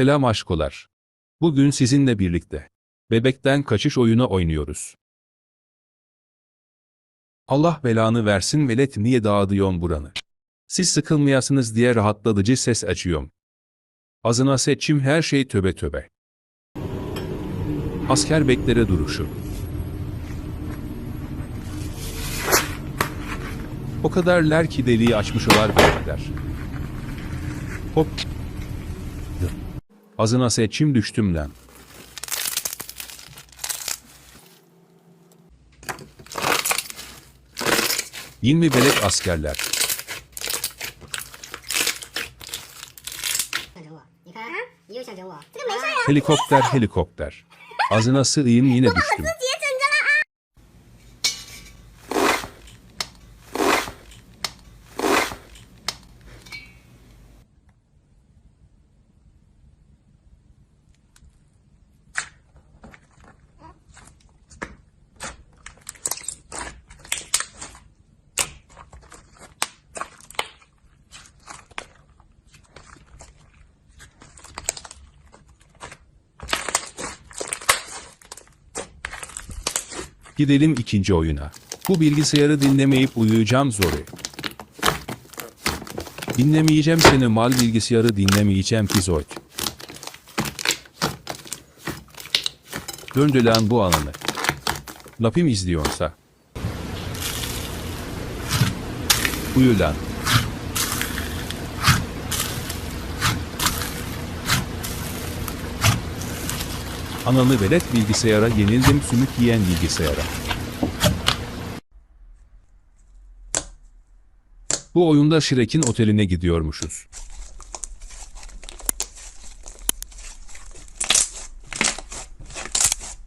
Selam aşkolar. Bugün sizinle birlikte bebekten kaçış oyunu oynuyoruz. Allah belanı versin velet niye dağıdıyorsun buranı? Siz sıkılmayasınız diye rahatlatıcı ses açıyorum. Azına seçim her şey töbe töbe. Asker beklere duruşu. O kadarlar ki deliği açmış olar beyler. Hop azına seçim düştüm lan. Yin mi belek askerler? Helikopter helikopter. Azına sığayım yine düştüm. Gidelim ikinci oyuna. Bu bilgisayarı dinlemeyip uyuyacağım zoru. Dinlemeyeceğim seni mal bilgisayarı dinlemeyeceğim pizoid. Döndü lan bu ananı. Lapim izliyorsa. Uyu lan. Analı velet bilgisayara yenildim sümük yiyen bilgisayara. Bu oyunda Shrek'in oteline gidiyormuşuz.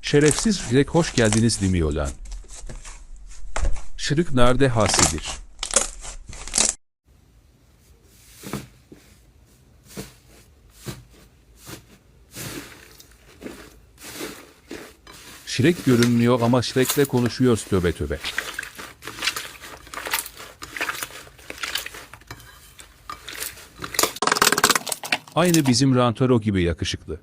Şerefsiz Shrek hoş geldiniz demiyor lan. Shrek nerede hasidir? Shrek görünmüyor ama Shrek'le konuşuyoruz töbe töbe. Aynı bizim Rantaro gibi yakışıklı.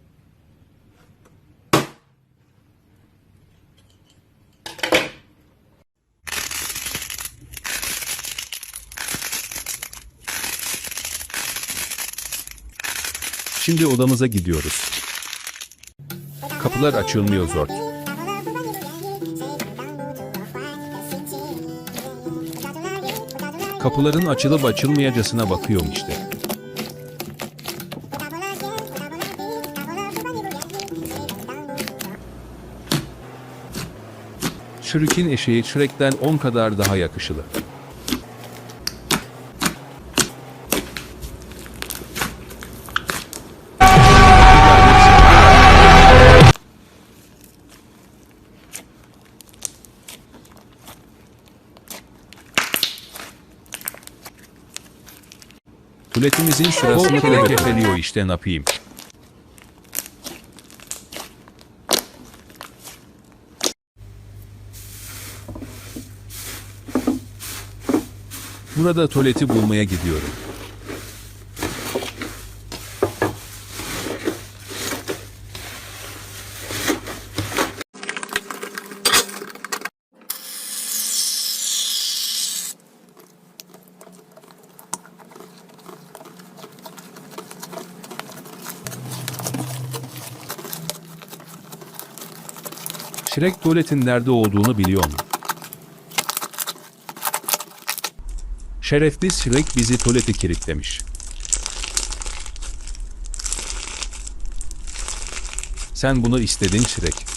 Şimdi odamıza gidiyoruz. Kapılar açılmıyor Zort. Kapıların açılıp açılmayacasına bakıyorum işte. Shrek'in eşeği Shrek'ten 10 kadar daha yakışılı. Tuvaletimizin sırasını bile kefeliyor işte ne yapayım. Burada tuvaleti bulmaya gidiyorum. Shrek tuvaletin nerede olduğunu biliyor mu? Şerefli Shrek bizi tuvalete kilitlemiş. Sen bunu istedin Shrek.